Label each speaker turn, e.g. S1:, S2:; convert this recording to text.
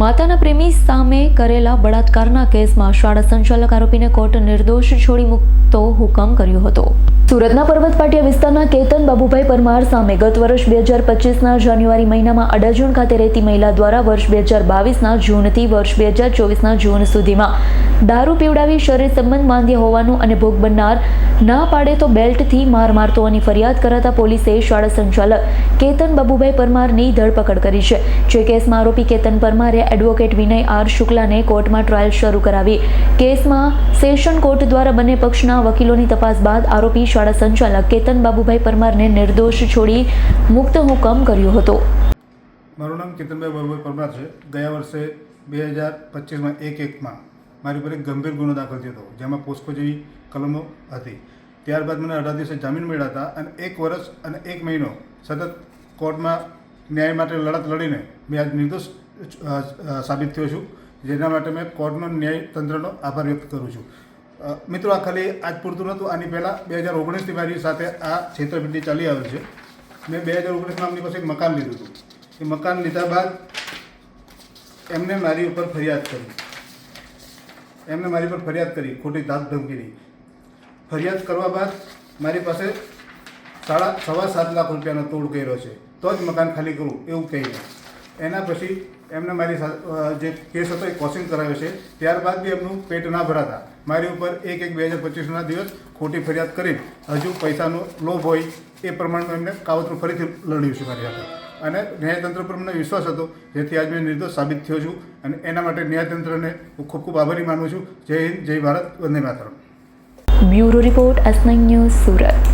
S1: માતાના પ્રેમી સામે કરેલા બળાત્કારના કેસમાં શાળા સંચાલક આરોપીને કોર્ટ નિર્દોષ છોડી મૂકતો હુકમ કર્યો હતો. સુરતના પર્વત પાટિયા વિસ્તારના કેતન બાબુભાઈ પરમાર સામે ગત વર્ષ બે હજાર પચીસના જાન્યુઆરી મહિનામાં અડાજણ ખાતે રહેતી મહિલા દ્વારા વર્ષ બે હજાર બાવીસના જૂનથી વર્ષ બે હજાર ચોવીસના જૂન સુધીમાં દારૂ પીવડાવી શરીર સંબંધ બાંધ્યા હોવાનું અને ભોગ બનનાર ના પાડે તો બેલ્ટથી માર મારતો હોવાની ફરિયાદ કરાતા પોલીસે શાળા સંચાલક કેતન બાબુભાઈ પરમારની ધરપકડ કરી છે. જે કેસમાં આરોપી કેતન પરમારે એડવોકેટ વિનય આર શુક્લાને કોર્ટમાં ટ્રાયલ શરૂ કરાવી. કેસમાં સેશન કોર્ટ દ્વારા બંને પક્ષના વકીલોની તપાસ બાદ આરોપી શાળા સંચાલક કેતન બાબુભાઈ પરમારને નિર્દોષ છોડી મુક્ત હુકમ કર્યો હતો.
S2: મારું નામ કેતનભાઈ બાબુભાઈ પરમાર છે. ગયા વર્ષે બે હજાર પચીસમાં એક એકમાં મારી પર એક ગંભીર ગુનો દાખલ થયો હતો, જેમાં પોસ્કો જેવી કલમો હતી. ત્યારબાદ મને અઢાર દિવસે જામીન મળ્યા હતા અને એક વર્ષ અને એક મહિનો સતત કોર્ટમાં ન્યાય માટે લડત લડીને મેં આજ નિર્દોષ સાબિત થયો છું. જેના માટે મેં કોર્ટનો ન્યાય તંત્રનો આભાર વ્યક્ત કરું છું. મિત્રો, આ ખાલી આજ પૂરતું નહોતું. આની પહેલાં બે હજાર ઓગણીસથી મારી સાથે આ છેતરપિંડી ચાલી આવે છે. મેં બે હજાર ઓગણીસમાં એમની પાસે એક મકાન લીધું હતું. એ મકાન લીધા બાદ એમને મારી ઉપર ફરિયાદ કરી. એમને મારી પર ફરિયાદ કરી, ખોટી ધાક ધમકીની. ફરિયાદ કરવા બાદ મારી પાસે સાડા સવા સાત લાખ રૂપિયાનો તોડ કર્યો છે. તો જ મકાન ખાલી કરું, એવું કહીને. એના પછી એમને મારી જે કેસ હતો એ કોચિંગ કરાવ્યો છે. ત્યારબાદ બી એમનું પેટ ના ભરાતા. મારી ઉપર એક એક બે હજાર પચીસના દિવસ ખોટી ફરિયાદ કરી. હજુ પૈસાનો લોભ હોય એ પ્રમાણે એમને કાવતરું ફરીથી લડ્યું છે મારી સાથે. અને ન્યાયતંત્ર પર મને વિશ્વાસ હતો, જેથી આજ નિર્દોષ સાબિત થયો છું. અને એના માટે ન્યાયતંત્રને હું ખૂબ ખૂબ આભારી માનું છું. જય હિન્દ, જય ભારત, વંદે માતરમ.
S1: Bureau report S news Surat.